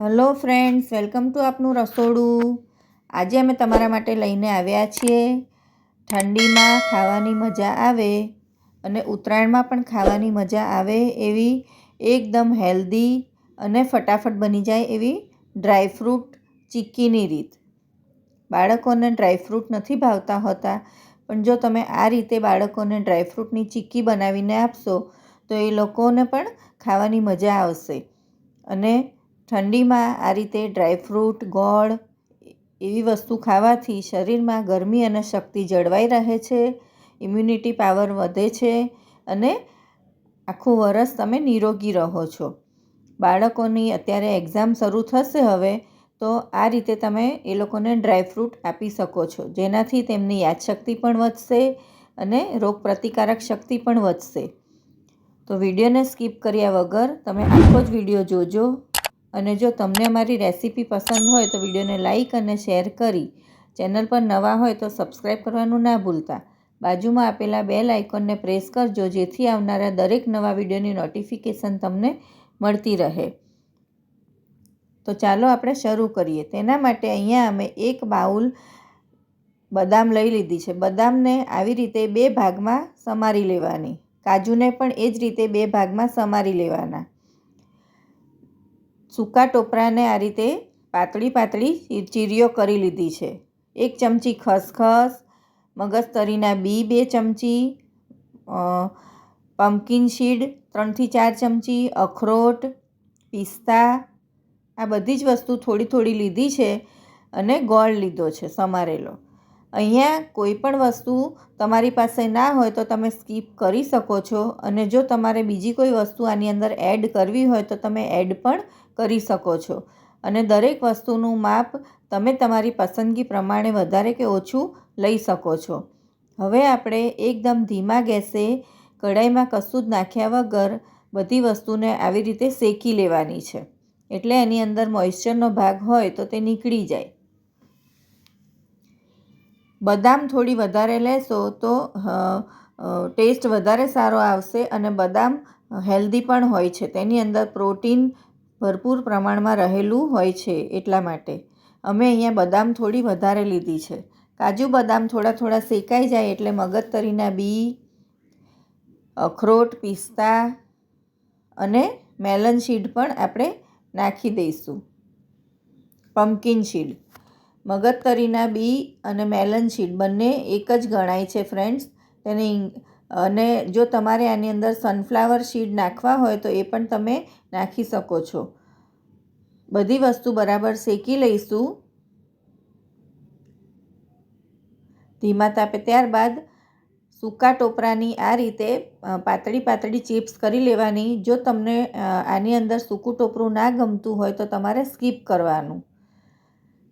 Hello friends, welcome to આપનું રસોડું. આજે અમે તમારા માટે લઈને આવ્યા છીએ. ઠંડીમાં ખાવાની મજા આવે અને ઉત્તરાયણમાં પણ ખાવાની મજા આવે એવી એકદમ હેલ્ધી અને ફટાફટ બની જાય એવી ડ્રાયફ્રૂટ ચીક્કીની રીત. બાળકોને ડ્રાયફ્રૂટ નથી ભાવતા હોતા, પણ જો તમે આ રીતે બાળકોને ડ્રાયફ્રૂટની ચીક્કી બનાવીને આપશો, તો એ લોકોને પણ ખાવાની મજા આવશે. અને ઠંડીમાં આ રીતે ડ્રાયફ્રૂટ ગોળ એવી વસ્તુ ખાવાથી શરીરમાં ગરમી અને શક્તિ જળવાઈ રહે છે ઇમ્યુનિટી પાવર વધે છે અને આખું વરસ તમે નિરોગી રહો છો. બાળકોની અત્યારે એક્ઝામ શરૂ થશે હવે, તો આ રીતે તમે એ લોકોને ડ્રાયફ્રૂટ આપી શકો છો. જેનાથી તેમની યાદશક્તિ પણ વધશે અને રોગપ્રતિકારક શક્તિ પણ વધશે. તો વિડીયોને સ્કીપ કર્યા વગર તમે આખો જ વીડિયો જોજો. અને જો તમને મારી રેસીપી પસંદ હોય તો વિડીયોને લાઇક અને શેર કરી ચેનલ પર નવા હોય તો સબસ્ક્રાઈબ કરવાનું ના ભૂલતા. બાજુમાં આપેલા બેલ આઇકોનને પ્રેસ કરજો, જેથી આવનારા દરેક નવા વિડીયોની નોટિફિકેશન તમને મળતી રહે. તો ચાલો આપણે શરૂ કરીએ. તેના માટે અહીંયા અમે એક બાઉલ બદામ લઈ લીધી છે. બદામને આવી રીતે બે ભાગમાં સમારી લેવાની. કાજુને પણ એ જ રીતે બે ભાગમાં સમારી લેવાના. સૂકા ટોપરાને આ રીતે પાતળી પાતળી ચીરીઓ કરી લીધી છે. એક ચમચી ખસખસ, મગજતરીના બી બે ચમચી પમ્પકિન શીડ ત્રણથી ચાર ચમચી, અખરોટ, પિસ્તા, આ બધી જ વસ્તુ થોડી થોડી લીધી છે અને ગોળ લીધો છે સમારેલો. અહીંયા કોઈ પણ વસ્તુ તમારી પાસે ના હોય તો તમે સ્કીપ કરી શકો છો અને જો તમારે બીજી કોઈ વસ્તુ આની અંદર એડ કરવી હોય તો તમે એડ પણ કરી શકો છો. અને દરેક વસ્તુનું માપ તમે તમારી પસંદગી પ્રમાણે વધારે કે ઓછું લઈ શકો છો. હવે આપણે એકદમ ધીમા ગેસે કઢાઈમાં કશું જ નાખ્યા વગર બધી વસ્તુને આવી રીતે શેકી લેવાની છે. એટલે એની અંદર મોઇશ્ચરનો ભાગ હોય તો તે નીકળી જાય. બદામ થોડી વધારે લેશો તો ટેસ્ટ વધારે સારો આવશે અને બદામ હેલ્ધી પણ હોય છે. તેની અંદર પ્રોટીન ભરપૂર પ્રમાણમાં રહેલું હોય છે એટલા માટે. અમે અહીંયા બદામ થોડી વધારે લીધી છે. કાજુ બદામ થોડા થોડા શેકાઈ જાય એટલે મગજતરીના બી, અખરોટ, પિસ્તા અને મેલન શીડ પણ આપણે નાખી દઈશું. પમ્પકિન શીડ. મગજતરીના બી અને મેલન શીડ બંને એક જ ગણાય છે, ફ્રેન્ડ્સ. તેને અને જો તમારે આની અંદર સનફ્લાવર સીડ નાખવા હોય તો એ પણ તમે નાખી શકો છો. બધી વસ્તુ બરાબર શેકી લઈશું. ધીમા તાપે ત્યારબાદ સૂકા ટોપરાની આ રીતે પાતળી પાતળી ચિપ્સ કરી લેવાની. જો તમને આની અંદર સૂકું ટોપરું ના ગમતું હોય તો તમારે સ્કીપ કરવાનું.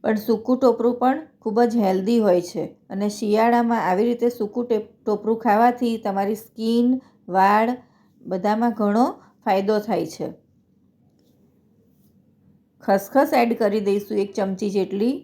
પણ સૂકું ટોપરું પણ ખૂબ જ હેલ્ધી હોય છે. અને શિયાળામાં આવી રીતે સૂકું ટોપરું ખાવાથી તમારી સ્કિન, વાળ બધામાં ઘણો ફાયદો થાય છે. ખસખસ એડ કરી દઈશું એક ચમચી જેટલી.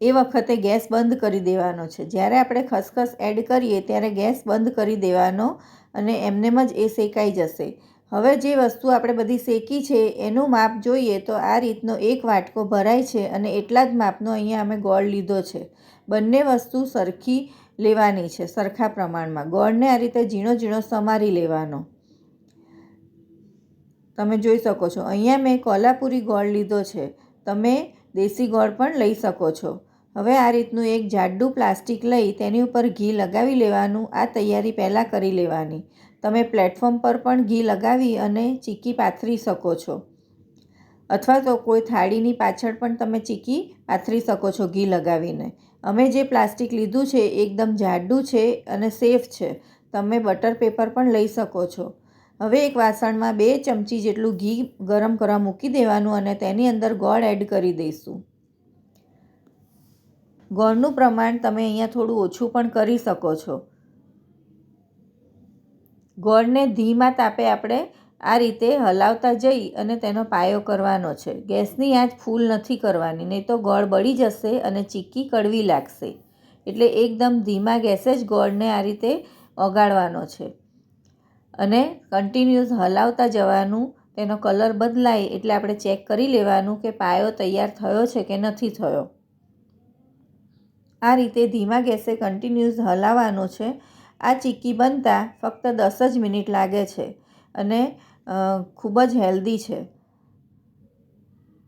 એ વખતે ગેસ બંધ કરી દેવાનો છે. જ્યારે આપણે ખસખસ એડ કરીએ ત્યારે ગેસ બંધ કરી દેવાનો અને એમનેમ જ એ શેકાઈ જશે. હવે જે વસ્તુ આપણે બધી શેકી છે, એનું માપ જોઈએ તો આ રીતનો એક વાટકો ભરાય છે અને એટલા જ માપનો અહીંયા અમે ગોળ લીધો છે. બંને વસ્તુ સરખી લેવાની છે, સરખા પ્રમાણમાં. ગોળને આ રીતે ઝીણો ઝીણો સમારી લેવાનો. તમે જોઈ શકો છો, અહીંયા મેં કોલ્હાપુરી ગોળ લીધો છે. તમે દેશી ગોળ પણ લઈ શકો છો. હવે આ રીતનું એક જાડું પ્લાસ્ટિક લઈ તેની ઉપર ઘી લગાવી લેવાનું, આ તૈયારી પહેલાં કરી લેવાની. તમે પ્લેટફોર્મ પર પણ ઘી લગાવી અને ચીકી પાથરી શકો છો. અથવા તો કોઈ થાળીની પાછળ પણ તમે ચીકી પાથરી શકો છો ઘી લગાવીને. અમે જે પ્લાસ્ટિક લીધું છે એકદમ જાડું છે અને સેફ છે. તમે બટર પેપર પણ લઈ શકો છો. હવે એક વાસણમાં બે ચમચી જેટલું ઘી ગરમ કરવા મૂકી દેવાનું અને તેની અંદર ગોળ એડ કરી દઈશું. ગોળનું પ્રમાણ તમે અહીંયા થોડું ઓછું પણ કરી શકો છો. ગોળને ધીમા તાપે આપણે આ રીતે હલાવતા જઈ અને તેનો પાયો કરવાનો છે. ગેસની આંચ ફૂલ નથી કરવાની, નહીં તો ગોળ બળી જશે અને ચીક્કી કડવી લાગશે. એટલે એકદમ ધીમા ગેસે જ ગોળને આ રીતે ઓગાળવાનો છે. અને કન્ટિન્યુઅસ હલાવતા જવાનું, તેનો કલર બદલાય એટલે આપણે ચેક કરી લેવાનું કે પાયો તૈયાર થયો છે કે નથી થયો. આ રીતે ધીમા ગેસે કન્ટિન્યુઅસ હલાવવાનો છે આ ચીક્કી બનતા ફક્ત દસ જ મિનિટ લાગે છે અને ખૂબ જ હેલ્ધી છે.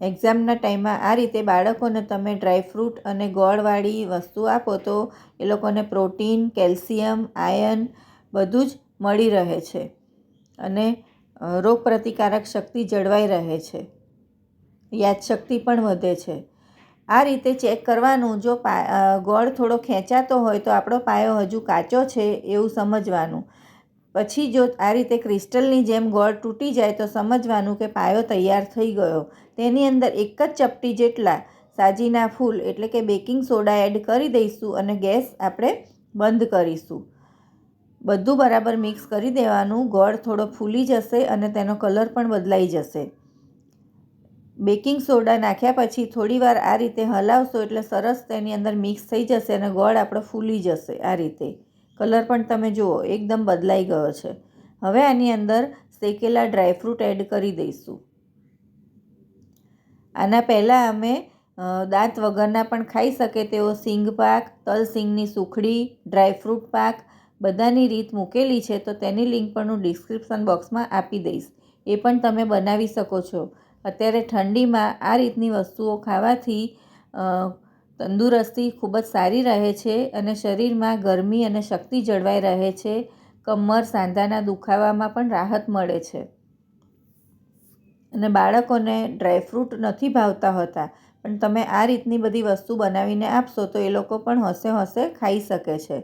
એક્ઝામના ટાઈમમાં આ રીતે બાળકોને તમે ડ્રાયફ્રૂટ અને ગોળવાળી વસ્તુ આપો તો એ લોકોને પ્રોટીન, કેલ્શિયમ, આયન બધું જ મળી રહે છે અને રોગપ્રતિકારક શક્તિ જળવાઈ રહે છે. યાદશક્તિ પણ વધે છે. આ રીતે ચેક કરવાનું, જો ગોળ થોડો ખેંચાતો હોય તો આપણો પાયો હજુ કાચો છે એવું સમજવાનું. પછી જો આ રીતે ક્રિસ્ટલની જેમ ગોળ તૂટી જાય તો સમજવાનું કે પાયો તૈયાર થઈ ગયો. તેની અંદર એક જ ચપટી જેટલા સાજીના ફૂલ એટલે કે બેકિંગ સોડા એડ કરી દઈશું અને ગેસ આપણે બંધ કરીશું. બધું બરાબર મિક્સ કરી દેવાનું, ગોળ થોડો ફૂલી જશે અને તેનો કલર પણ બદલાઈ જશે. બેકિંગ સોડા નાખ્યા પછી થોડીવાર આ રીતે હલાવશો એટલે સરસ તેની અંદર મિક્સ થઈ જશે અને ગોળ આપણો ફૂલી જશે આ રીતે. કલર પણ તમે જુઓ, એકદમ બદલાઈ ગયો છે. હવે આની અંદર શેકેલા ડ્રાયફ્રૂટ એડ કરી દઈશું. આના પહેલાં અમે દાંત વગરના પણ ખાઈ શકે તેવો સિંગ પાક, તલ સિંગની સુખડી ડ્રાયફ્રૂટ પાક બધાની રીત મૂકેલી છે તો તેની લિંક પણ હું ડિસ્ક્રિપ્શન બોક્સમાં આપી દઈશ. એ પણ તમે બનાવી શકો છો. અત્યારે ઠંડીમાં આ રીતની વસ્તુઓ ખાવાથી તંદુરસ્તી ખૂબ જ સારી રહે છે અને શરીરમાં ગરમી અને શક્તિ જળવાઈ રહે છે. કમર સાંધાના દુખાવામાં પણ રાહત મળે છે. અને બાળકોને ડ્રાયફ્રૂટ નથી ભાવતા હોતા, પણ તમે આ રીતની બધી વસ્તુ બનાવીને આપશો તો એ લોકો પણ હોંશે હોંશે ખાઈ શકે છે.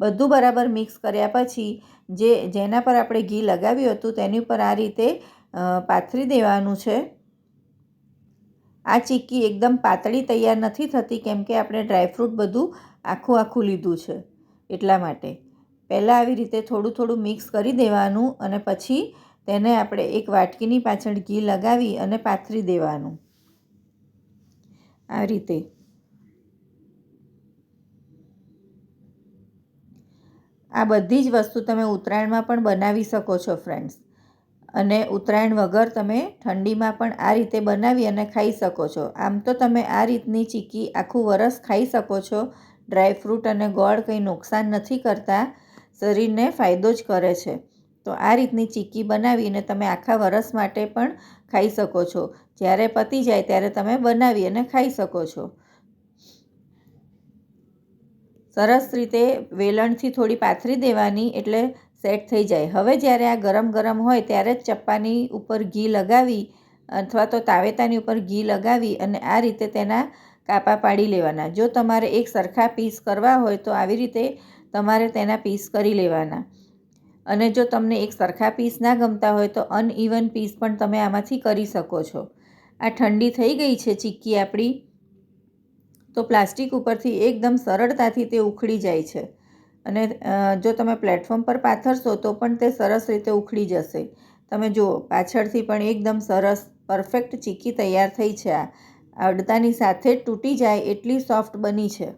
બધું બરાબર મિક્સ કર્યા પછી, જે, જેના પર આપણે ઘી લગાવ્યું હતું તેની ઉપર આ રીતે પાથરી દેવાનું છે. આ ચીક્કી એકદમ પાતળી તૈયાર નથી થતી કેમ કે આપણે ડ્રાયફ્રૂટ બધું આખું આખું લીધું છે એટલા માટે. પહેલાં આવી રીતે થોડું થોડું મિક્સ કરી દેવાનું અને પછી તેને આપણે એક વાટકીની પાછળ ઘી લગાવી અને પાથરી દેવાનું. આ રીતે. આ બધી જ વસ્તુ તમે ઉત્તરાયણમાં પણ બનાવી શકો છો ફ્રેન્ડ્સ અને ઉત્તરાયણ વગર તમે ઠંડીમાં પણ આ રીતે બનાવી અને ખાઈ શકો છો. આમ તો તમે આ રીતની ચીકી આખું વરસ ખાઈ શકો છો. ડ્રાયફ્રૂટ અને ગોળ કંઈ નુકસાન નથી કરતા, શરીરને ફાયદો જ કરે છે. તો આ રીતની ચીકી બનાવીને તમે આખા વરસ માટે પણ ખાઈ શકો છો. જ્યારે પતી જાય ત્યારે તમે બનાવી અને ખાઈ શકો છો. સરસ રીતે વેલણથી થોડી પાથરી દેવાની એટલે સેટ થઈ જાય. હવે જ્યારે આ ગરમ ગરમ હોય ત્યારે જ ચપ્પાની ઉપર ઘી લગાવી અથવા તો તાવેતાની ઉપર ઘી લગાવી અને આ રીતે તેના કાપા પાડી લેવાના. જો તમારે એક સરખા પીસ કરવા હોય તો આવી રીતે તમારે તેના પીસ કરી લેવાના. અને જો તમને એક સરખા પીસ ના ગમતા હોય તો અનઇવન પીસ પણ તમે આમાંથી કરી શકો છો. આ ઠંડી થઈ ગઈ છે ચીક્કી આપણી, તો પ્લાસ્ટિક ઉપરથી એકદમ સરળતાથી તે ઉખડી જાય છે. અને જો તમે પ્લેટફોર્મ પર પાથરશો તો પણ તે સરસ રીતે ઉખડી જશે. તમે જુઓ, પાછળથી પણ એકદમ સરસ પરફેક્ટ ચીકી તૈયાર થઈ છે આ. અડતાની સાથે તૂટી જાય એટલી સોફ્ટ બની છે.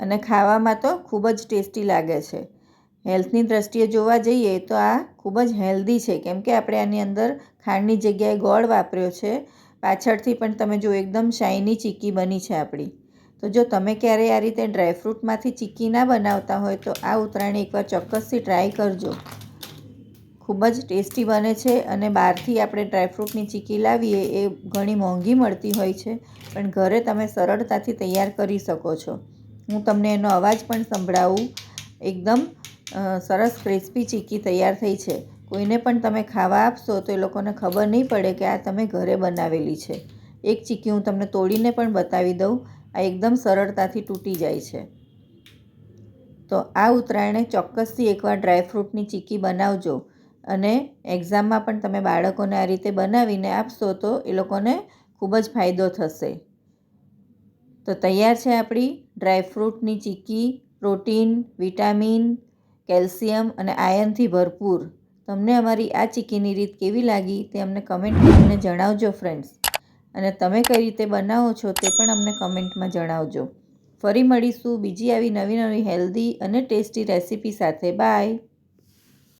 અને ખાવામાં તો ખૂબ જ ટેસ્ટી લાગે છે. હેલ્થની દ્રષ્ટિએ જોવા જઈએ તો આ ખૂબ જ હેલ્ધી છે. કેમ કે આપણે આની અંદર ખાંડની જગ્યાએ ગોળ વાપર્યો છે. પાછળથી પણ તમે જો એકદમ શાઇની ચીકી બની છે આપણી. તો જો તમે ક્યારેય આ રીતે ડ્રાયફ્રૂટમાંથી ચીક્કી ના બનાવતા હોય તો આ ઉત્તરાયણ એકવાર ચોક્કસથી ટ્રાય કરજો. ખૂબ જ ટેસ્ટી બને છે અને બહારથી આપણે ડ્રાયફ્રૂટની ચીક્કી લાવીએ એ ઘણી મોંઘી મળતી હોય છે, પણ ઘરે તમે સરળતાથી તૈયાર કરી શકો છો. હું તમને એનો અવાજ પણ સંભળાવું. એકદમ સરસ ક્રિસ્પી ચીક્કી તૈયાર થઈ છે. કોઈને પણ તમે ખાવા આપશો તો એ લોકોને ખબર નહીં પડે કે આ તમે ઘરે બનાવેલી છે. એક ચીક્કી હું તમને તોડીને પણ બતાવી દઉં. આ એકદમ સરળતાથી તૂટી જાય છે. તો આ ઉત્તરાયણે ચોક્કસથી એકવાર ડ્રાયફ્રૂટની ચીક્કી બનાવજો અને એક્ઝામમાં પણ તમે બાળકોને આ રીતે બનાવીને આપશો તો એ લોકોને ખૂબ જ ફાયદો થશે. તો તૈયાર છે આપણી ડ્રાયફ્રૂટની ચીક્કી પ્રોટીન વિટામિન કેલ્શિયમ અને આયનથી ભરપૂર. તમને અમારી આ ચીકીની રીત કેવી લાગી તે અમને કમેન્ટ કરીને જણાવજો ફ્રેન્ડ્સ અને તમે કઈ રીતે બનાવો છો તે પણ અમને કમેન્ટમાં જણાવજો. ફરી મળીશું બીજી આવી નવી નવી હેલ્ધી અને ટેસ્ટી રેસીપી સાથે. બાય.